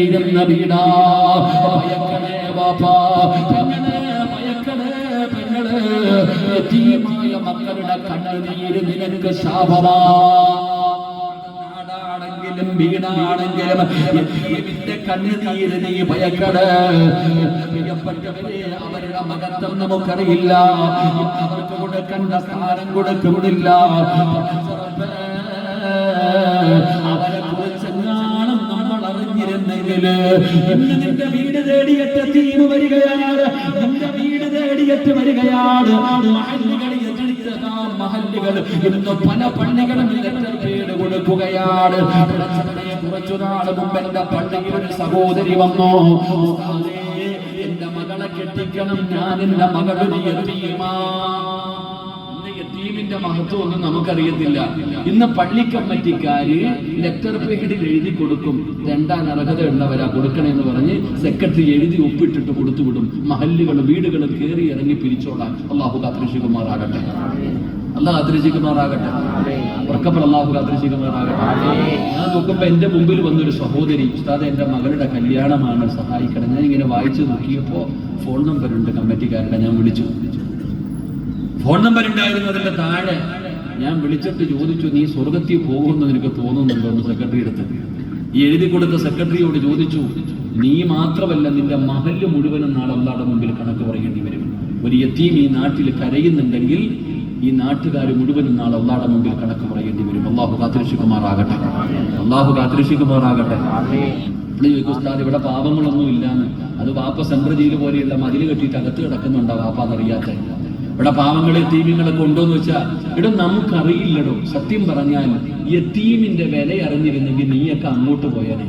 ഇരുന്ന വീടാ ഭയക്കണേ ബാപ്പാ പെങ്ങളെ ഭയക്കണേ പെങ്ങളെ. യതീമായ മക്കളുടെ കണ്ണുനീര് നിനക്ക് ശാപമാ. വീടാണെങ്കിലും യതീമിന്റെ കണ്ണുനീര് നീ ഭയക്കട് പ്രിയപ്പെട്ടവരെ അവരുടെ മകത്വം നമുക്കറിയില്ല. അവർക്ക് കൊടുക്കേണ്ട സ്ഥാനം കൊടുക്കുന്നില്ല അറിഞ്ഞിരുന്നെങ്കിൽ നിന്റെ വീട് തേടിയെത്ത തീം വരികയാണ്. നിന്റെ വീട് തേടിയെത്ത് വരികയാണ്. മഹല്ലുകൾ ഇന്ന് പല പള്ളികളും പേര് കൊടുക്കുകയാണ്. പടച്ചവനെ കുറച്ചു നാൾ മുമ്പ് എന്റെ പള്ളിയിൽ ഒരു സഹോദരി വന്നു. എന്റെ മകളെ കെട്ടിക്കണം. ഞാൻ എന്റെ മകളൊരു ഇന്ന് യതീമിന്റെ മഹത്വം ഒന്നും നമുക്കറിയത്തില്ല. ഇന്ന് പള്ളി കമ്മിറ്റിക്കാര് ലെറ്റർ പേഡിൽ എഴുതി കൊടുക്കും. രണ്ടാം അർഹത ഉള്ളവരാ കൊടുക്കണമെന്ന് പറഞ്ഞ് സെക്രട്ടറി എഴുതി ഒപ്പിട്ടിട്ട് കൊടുത്തുവിടും. മഹല്ലുകൾ വീടുകൾ കയറി ഇറങ്ങി പിരിച്ചോളാം അള്ളാഹു കാത്തിരിശുകുമാറാകട്ടെ അള്ളാഹ് കാത്തിരിശുകുമാറാകട്ടെ ഉറക്കപ്പോൾ അള്ളാഹു കാത്തിരിശുകുമാറാകട്ടെ ഞാൻ നോക്കുമ്പോ എന്റെ മുമ്പിൽ വന്നൊരു സഹോദരി ഉസ്താദ് എന്റെ മകളുടെ കല്യാണമാണ് സഹായിക്കണം. ഞാൻ ഇങ്ങനെ വായിച്ചു നോക്കിയപ്പോ ഫോൺ നമ്പർ ഉണ്ട് കമ്മിറ്റിക്കാരുടെ ഞാൻ വിളിച്ചു. ഫോൺ നമ്പർ ഉണ്ടായിരുന്നതിന്റെ താഴെ. ഞാൻ വിളിച്ചിട്ട് ചോദിച്ചു നീ സ്വർഗത്തിൽ പോകുമെന്ന് നിനക്ക് തോന്നുന്നുണ്ടോ? എന്ന് സെക്രട്ടറി അടുത്ത് ഈ എഴുതി കൊടുത്ത സെക്രട്ടറിയോട് ചോദിച്ചു നീ മാത്രമല്ല നിന്റെ മഹൽ മുഴുവനും നാളെ അള്ളാടെ മുമ്പിൽ കണക്ക് പറയേണ്ടി വരും. ഒരു യത്തീം ഈ നാട്ടിൽ കരയുന്നുണ്ടെങ്കിൽ ഈ നാട്ടുകാർ മുഴുവനും നാളെ അള്ളാടെ മുമ്പിൽ കണക്ക് പറയേണ്ടി വരും. അള്ളാഹു കാത്തിരക്ഷിക്കുമാറാകട്ടെ. അള്ളാഹു കാത്തിരക്ഷിക്കുമാറാകട്ടെ. ഇവിടെ പാപങ്ങളൊന്നും ഇല്ലാന്ന്. അത് വാപ്പ സെൻട്രൽ ജയിൽ പോലെയുള്ള മതിൽ കെട്ടിയിട്ട് അകത്ത് കിടക്കുന്നുണ്ടാവും വാപ്പ വാപ്പാന്നറിയാത്ത ഇവിടെ പാവങ്ങളെ തീമിങ്ങളെ കൊണ്ടോന്ന് വെച്ചാൽ ഇവിടെ നമുക്കറിയില്ലടോ. സത്യം പറഞ്ഞാൽ യത്തീമിന്റെ വില അറിഞ്ഞിരുന്നെങ്കിൽ നീയൊക്കെ അങ്ങോട്ട് പോയാനെ.